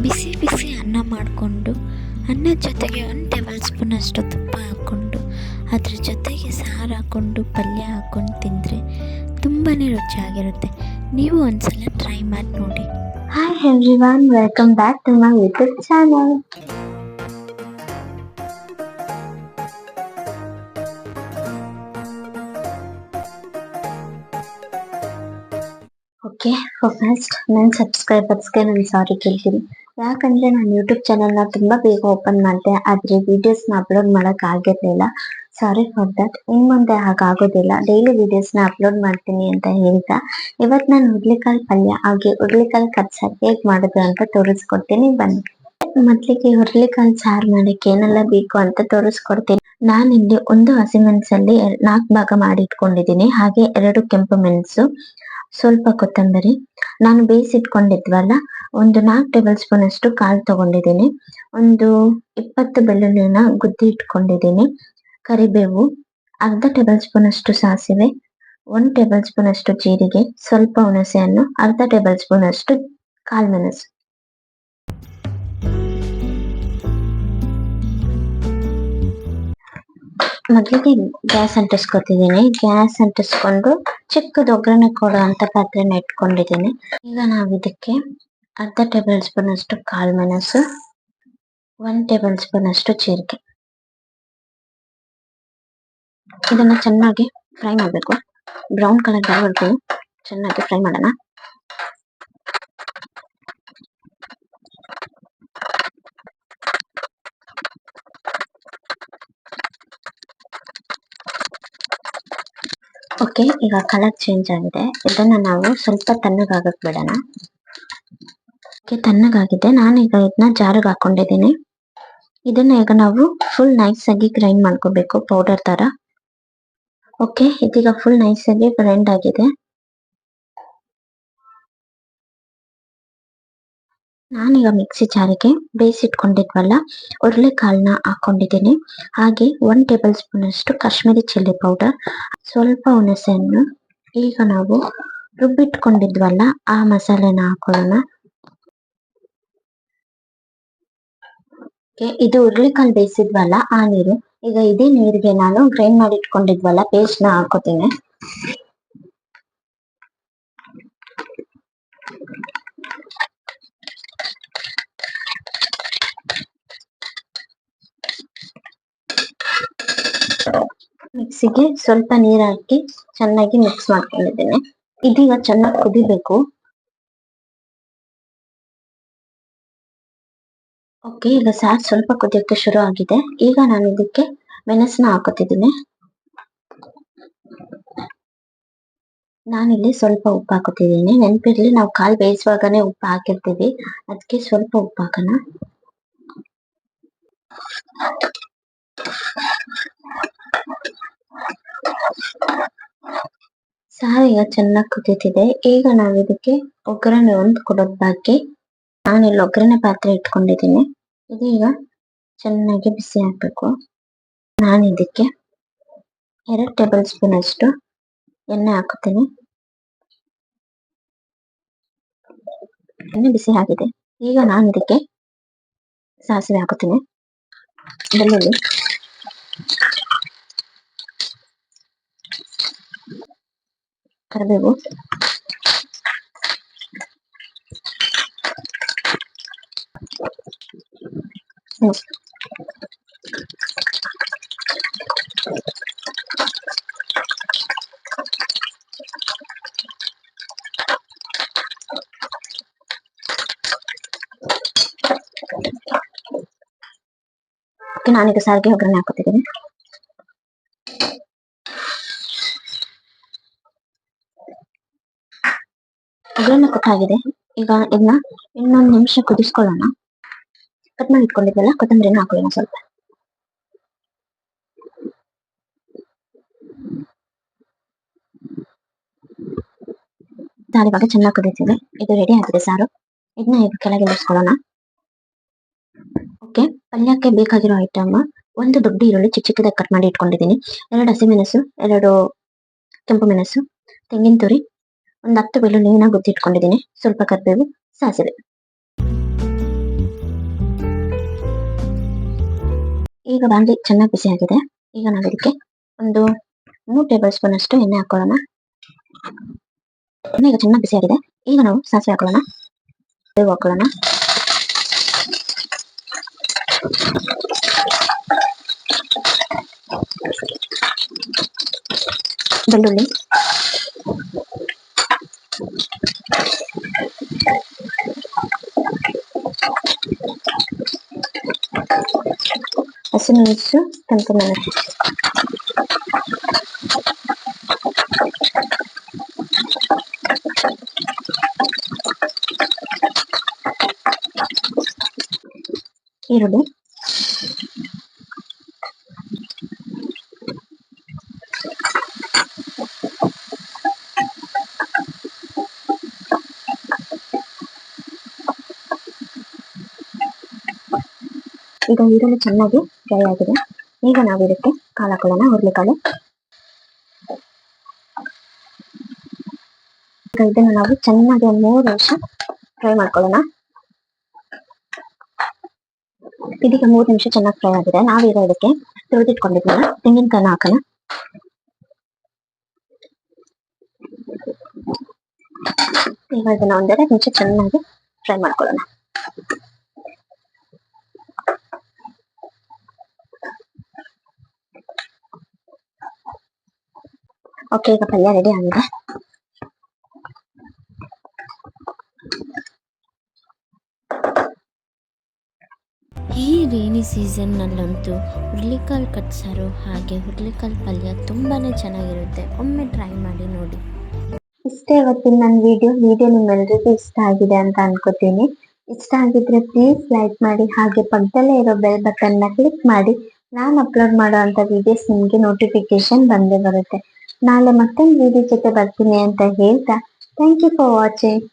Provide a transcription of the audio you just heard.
ಬಿಸಿ ಬಿಸಿ ಅನ್ನ ಮಾಡಿಕೊಂಡು ಅನ್ನದ ಜೊತೆಗೆ ಒಂದು ಟೇಬಲ್ ಸ್ಪೂನಷ್ಟು ತುಪ್ಪ ಹಾಕ್ಕೊಂಡು, ಅದ್ರ ಜೊತೆಗೆ ಸಾರು ಹಾಕ್ಕೊಂಡು, ಪಲ್ಯ ಹಾಕ್ಕೊಂಡು ತಿಂದರೆ ತುಂಬಾ ರುಚಿಯಾಗಿರುತ್ತೆ ನೀವು ಒಂದ್ಸಲ ಟ್ರೈ ಮಾಡಿ ನೋಡಿ. Hi everyone welcome back to my YouTube channel okay first ನನ್ನ ಸಬ್ಸ್ಕ್ರೈಬರ್ಸ್ಗೆ ನಾನು ಸಾರಿ ಕೇಳ್ತೀನಿ. ಯಾಕಂದ್ರೆ ನಾನು ಯೂಟ್ಯೂಬ್ ಚಾನಲ್ನ ತುಂಬಾ ಬೇಗ ಓಪನ್ ಮಾಡಿದೆ, ಆದ್ರೆ ವಿಡಿಯೋಸ್ನ ಅಪ್ಲೋಡ್ ಮಾಡಕ್ ಆಗಿರ್ಲಿಲ್ಲ ಸಾರಿ ಫಾರ್ ದಟ್ ಇನ್ ಮುಂದೆ ಹಾಗಾಗೋದಿಲ್ಲ. ಡೈಲಿ ನ ಅಪ್ಲೋಡ್ ಮಾಡ್ತೀನಿ ಅಂತ ಹೇಳ್ತಾ ಇವತ್ ನಾನು ಹುಡ್ಲಿಕಾಳು ಪಲ್ಯ, ಹಾಗೆ ಹುಡ್ಲಿಕಾಳು ಕಚ್ಚಾರ್ ಹೇಗ್ ಮಾಡೋದು ಅಂತ ತೋರಿಸ್ಕೊಡ್ತೀನಿ. ಬನ್ನಿ. ಮೊದ್ಲಿಗೆ ಹುರ್ಲಿಕಾಳು ಸಾರ್ ಮಾಡಕ್ಕೆ ಏನೆಲ್ಲ ಬೇಕು ಅಂತ ತೋರಿಸ್ಕೊಡ್ತೀನಿ. ನಾನಿಲ್ಲಿ ಒಂದು ಹಸಿಮೆಣಸಲ್ಲಿ ನಾಲ್ಕು ಭಾಗ ಮಾಡಿ ಇಟ್ಕೊಂಡಿದ್ದೀನಿ ಹಾಗೆ ಎರಡು ಕೆಂಪು ಮೆಣಸು ಸ್ವಲ್ಪ ಕೊತ್ತಂಬರಿ. ನಾನು ಬೇಯಿಸಿಟ್ಕೊಂಡಿದ್ವಲ್ಲ, ಒಂದು ನಾಲ್ಕು ಟೇಬಲ್ ಸ್ಪೂನ್ ಅಷ್ಟು ಕಾಳು ತಗೊಂಡಿದ್ದೀನಿ. ಒಂದು ಇಪ್ಪತ್ತು ಬೆಳ್ಳುಳ್ಳಿನ ಗುದ್ದಿ ಇಟ್ಕೊಂಡಿದ್ದೀನಿ. ಕರಿಬೇವು, ಅರ್ಧ ಟೇಬಲ್ ಸ್ಪೂನ್ ಅಷ್ಟು ಸಾಸಿವೆ, ಒಂದು ಟೇಬಲ್ ಸ್ಪೂನ್ ಅಷ್ಟು ಜೀರಿಗೆ, ಸ್ವಲ್ಪ ಹುಣಸೆ ಹಣ್ಣು ಅರ್ಧ ಟೇಬಲ್ ಸ್ಪೂನ್ ಅಷ್ಟು ಕಾಳುಮೆಣಸು ಮೊದಲಿಗೆ ಗ್ಯಾಸ್ ಅಂಟಿಸ್ಕೊತಿದ್ದೀನಿ. ಗ್ಯಾಸ್ ಅಂಟಿಸ್ಕೊಂಡು ಚಿಕ್ಕದು ಒಗ್ಗರಣೆ ಕೊಡೋ ಅಂತ ಪಾತ್ರೆನ ಇಟ್ಕೊಂಡಿದ್ದೀನಿ. ಈಗ ನಾವು ಇದಕ್ಕೆ ಅರ್ಧ ಟೇಬಲ್ ಸ್ಪೂನ್ ಅಷ್ಟು ಕಾಳು ಮೆಣಸು ಒನ್ ಟೇಬಲ್ ಸ್ಪೂನ್ ಅಷ್ಟು ಜೀರಿಗೆ. ಇದನ್ನ ಚೆನ್ನಾಗಿ ಫ್ರೈ ಮಾಡಬೇಕು. ಬ್ರೌನ್ ಕಲರ್ ಬರೋವರೆಗೂ ಚೆನ್ನಾಗಿ ಫ್ರೈ ಮಾಡೋಣ. ಓಕೆ, ಈಗ ಕಲರ್ ಚೇಂಜ್ ಆಗಿದೆ. ಇದನ್ನ ನಾವು ಸ್ವಲ್ಪ ತಣ್ಣಗಾಗಕ್ ಬಿಡೋಣ. ಓಕೆ, ತಣ್ಣಗಾಗಿದೆ. ಈಗ ಇದನ್ನ ಜಾರಿಗೆ ಹಾಕೊಂಡಿದ್ದೀನಿ. ಇದನ್ನ ಈಗ ನಾವು ಫುಲ್ ನೈಸ್ ಆಗಿ ಗ್ರೈಂಡ್ ಮಾಡ್ಕೋಬೇಕು ಪೌಡರ್ ತರ. ಓಕೆ, ಇದೀಗ ಫುಲ್ ನೈಸ್ ಆಗಿ ಗ್ರೈಂಡ್ ಆಗಿದೆ. ನಾನೀಗ ಮಿಕ್ಸಿ ಜಾರಿಗೆ ಬೇಯಿಸಿಟ್ಕೊಂಡಿದ್ವಲ್ಲ ಹುರುಳಿಕಾಳನ್ನ ಹಾಕೊಂಡಿದ್ದೀನಿ. ಹಾಗೆ ಒನ್ ಟೇಬಲ್ ಸ್ಪೂನ್ ಅಷ್ಟು ಕಾಶ್ಮೀರಿ ಚಿಲ್ಲಿ ಪೌಡರ್ ಸ್ವಲ್ಪ ಹುಣಸೆಹಣ್ಣು, ಈಗ ನಾವು ರುಬ್ಬಿಟ್ಕೊಂಡಿದ್ವಲ್ಲ ಆ ಮಸಾಲೆನ ಹಾಕೊಳ್ಳೋಣ. ಇದು ಹುರುಳಿಕಾಳು ಬೇಯಿಸಿದ್ವಲ್ಲ ಆ ನೀರು. ಈಗ ಇದೇ ನೀರಿಗೆ ನಾನು ಗ್ರೈಂಡ್ ಮಾಡಿ ಇಟ್ಕೊಂಡಿದ್ವಲ್ಲ ಪೇಸ್ಟ್ನ ಹಾಕೋತೀನಿ. ಮಿಕ್ಸಿಗೆ ಸ್ವಲ್ಪ ನೀರ್ ಹಾಕಿ ಚೆನ್ನಾಗಿ ಮಿಕ್ಸ್ ಮಾಡ್ಕೊಂಡಿದ್ದೇನೆ. ಇದೀಗ ಚೆನ್ನಾಗಿ ಕುದಿಬೇಕು. ಓಕೆ ಈಗ ಸಾರ್ ಸ್ವಲ್ಪ ಕುದಿಯಕ್ಕೆ ಶುರು ಆಗಿದೆ. ಈಗ ನಾನು ಇದಕ್ಕೆ ಮೆಣಸನ್ನ ಹಾಕೋತಿದ್ದೀನಿ ನಾನಿಲ್ಲಿ ಸ್ವಲ್ಪ ಉಪ್ಪು ಹಾಕೋತಿದ್ದೀನಿ ನೆನಪಿರ್ಲಿ, ನಾವು ಕಾಲ್ ಬೇಯಿಸುವಾಗನೇ ಉಪ್ಪು ಹಾಕಿರ್ತೀವಿ. ಅದಕ್ಕೆ ಸ್ವಲ್ಪ ಉಪ್ಪು ಹಾಕೋಣ. ಸಾರು ಈಗ ಚೆನ್ನಾಗಿ ಕುದಿತಿದೆ. ಈಗ ನಾವು ಇದಕ್ಕೆ ಒಗ್ಗರಣೆ ಒಂದು ಕೊಡೋದು ಬಾಕಿ ನಾನಿಲ್ಲಿ ಒಗ್ಗರಣೆ ಪಾತ್ರೆ ಇಟ್ಕೊಂಡಿದ್ದೀನಿ. ಇದೀಗ ಚೆನ್ನಾಗಿ ಬಿಸಿ ಹಾಕ್ಬೇಕು ನಾನು ಇದಕ್ಕೆ ಎರಡು ಟೇಬಲ್ ಸ್ಪೂನ್ ಅಷ್ಟು ಎಣ್ಣೆ ಹಾಕುತ್ತೇನೆ. ಎಣ್ಣೆ ಬಿಸಿ ಆಗಿದೆ. ಈಗ ನಾನು ಇದಕ್ಕೆ ಸಾಸಿವೆ ಹಾಕುತ್ತೇನೆ. ಬೆಳ್ಳುಳ್ಳಿ. ಕರಿಬೇವು ಹ್ಮ್. ಓಕೆ, ನಾನೀಗ ಸಾರಿಗೆ ಒಗ್ಗರಣೆ ಹಾಕೋತಿದ್ದೀನಿ ಒಗ್ಗರಣೆ ಕೊಟ್ಟಾಗಿದೆ ಈಗ ಇದನ್ನ ಇನ್ನೊಂದು ನಿಮಿಷ ಕುದಿಸ್ಕೊಳ್ಳೋಣ. ಕಟ್ ಮಾಡಿ ಇಟ್ಕೊಂಡಿದ್ವಲ್ಲ ಕೊತ್ತಂಬರಿನ ಹಾಕೊಳ್ಳೋಣ ಸ್ವಲ್ಪ. ಇವಾಗ ಚೆನ್ನಾಗಿ ಕುದೀತಿದೆ. ಇದು ರೆಡಿ ಆಗಿದೆ ಸಾರು. ಇದನ್ನ ಈಗ ಕೆಳಗೆ ಇಳಿಸ್ಕೊಳ್ಳೋಣ ಓಕೆ, ಪಲ್ಯಕ್ಕೆ ಬೇಕಾಗಿರೋ ಐಟಮ್ ಒಂದು ದೊಡ್ಡ ಈರುಳ್ಳಿ ಚಿಕ್ಕ ಚಿಕ್ಕದಾಗಿ ಕಟ್ ಮಾಡಿ ಇಟ್ಕೊಂಡಿದ್ದೀನಿ. ಎರಡು ಹಸಿಮೆಣಸು ಎರಡು ಕೆಂಪು ಮೆಣಸು, ತೆಂಗಿನ ತುರಿ ಒಂದು ಹತ್ತು ಬೆಳ್ಳುಳ್ಳಿನ ಗುತ್ತಿಟ್ಕೊಂಡಿದ್ದೀನಿ ಸ್ವಲ್ಪ ಕರ್ಬೇವು, ಸಾಸಿವೆ. ಈಗ ಬಾಂಡ್ಲಿ ಚೆನ್ನಾಗಿ ಬಿಸಿ ಆಗಿದೆ. ಈಗ ನಾವು ಇದಕ್ಕೆ ಒಂದು ಮೂರು ಟೇಬಲ್ ಸ್ಪೂನ್ ಅಷ್ಟು ಎಣ್ಣೆ ಹಾಕೊಳ್ಳೋಣ. ಎಣ್ಣೆ ಈಗ ಚೆನ್ನಾಗಿ ಬಿಸಿ ಆಗಿದೆ. ಈಗ ನಾವು ಸಾಸಿವೆ ಹಾಕೊಳ್ಳೋಣ. ಹಾಕೊಳ್ಳೋಣ. ಬೆಳ್ಳುಳ್ಳಿ. ಹಸಿಮೆಣಸು ಕೆಂಪು ಮೆಣಸು ಈರುಳ್ಳಿ ಈಗ ಈರುಳ್ಳಿ ಚೆನ್ನಾಗಿ ಡ್ರೈ ಆಗಿದೆ. ಈಗ ನಾವು ಇದಕ್ಕೆ ಕಾಳು ಹಾಕೊಳ್ಳೋಣ ಹುರುಳಿಕಾಳು ಈಗ ಇದನ್ನ ನಾವು ಚೆನ್ನಾಗಿ ಮೂರು ನಿಮಿಷ ಫ್ರೈ ಮಾಡ್ಕೊಳ್ಳೋಣ. ಇದೀಗ ಮೂರು ನಿಮಿಷ ಚೆನ್ನಾಗಿ ಫ್ರೈ ಆಗಿದೆ. ನಾವೀಗ ಇದಕ್ಕೆ ತುಳಿದಿಟ್ಕೊಂಡಿದ್ವಲ್ಲ ತೆಂಗಿನಕಾಯಿನ ಹಾಕೋಣ. ಈಗ ಇದನ್ನ ಒಂದೆರಡು ನಿಮಿಷ ಚೆನ್ನಾಗಿ ಫ್ರೈ ಮಾಡ್ಕೊಳ್ಳೋಣ. ಓಕೆ ಈಗ ಪಲ್ಯ ರೆಡಿ ಆಗಿದೆ ಈ ರೇನಿ ಸೀಸನ್ನಲ್ಲಂತೂ ಹುರ್ಲಿಕಾಳು ಕಟ್ಸಾರು ಹಾಗೆ ಹುರ್ಲಿಕಾಳು ಪಲ್ಯ ತುಂಬಾ ಚೆನ್ನಾಗಿರುತ್ತೆ. ಒಮ್ಮೆ ಟ್ರೈ ಮಾಡಿ ನೋಡಿ. ಇಷ್ಟೇ ಇವತ್ತಿನ ನನ್ನ ವಿಡಿಯೋ ವಿಡಿಯೋ ನಿಮ್ಮೆಲ್ಲರಿಗೂ ಇಷ್ಟ ಆಗಿದೆ ಅಂತ ಅನ್ಕೋತೀನಿ. ಇಷ್ಟ ಆಗಿದ್ರೆ ಪ್ಲೀಸ್ ಲೈಕ್ ಮಾಡಿ ಹಾಗೆ ಪಕ್ಕದಲ್ಲೇ ಇರೋ ಬೆಲ್ ಬಟನ್ನ ಕ್ಲಿಕ್ ಮಾಡಿ. ನಾನು ಅಪ್ಲೋಡ್ ಮಾಡೋ ಅಂತ ವಿಡಿಯೋಸ್ ನಿಮಗೆ ನೋಟಿಫಿಕೇಶನ್ ಬಂದೇ ಬರುತ್ತೆ. ನಾಳೆ ಮತ್ತೊಂದು ವಿಡಿಯೋ ಜೊತೆ ಬರ್ತೀನಿ ಅಂತ ಹೇಳ್ತಾ ಥ್ಯಾಂಕ್ ಯು ಫಾರ್ ವಾಚಿಂಗ್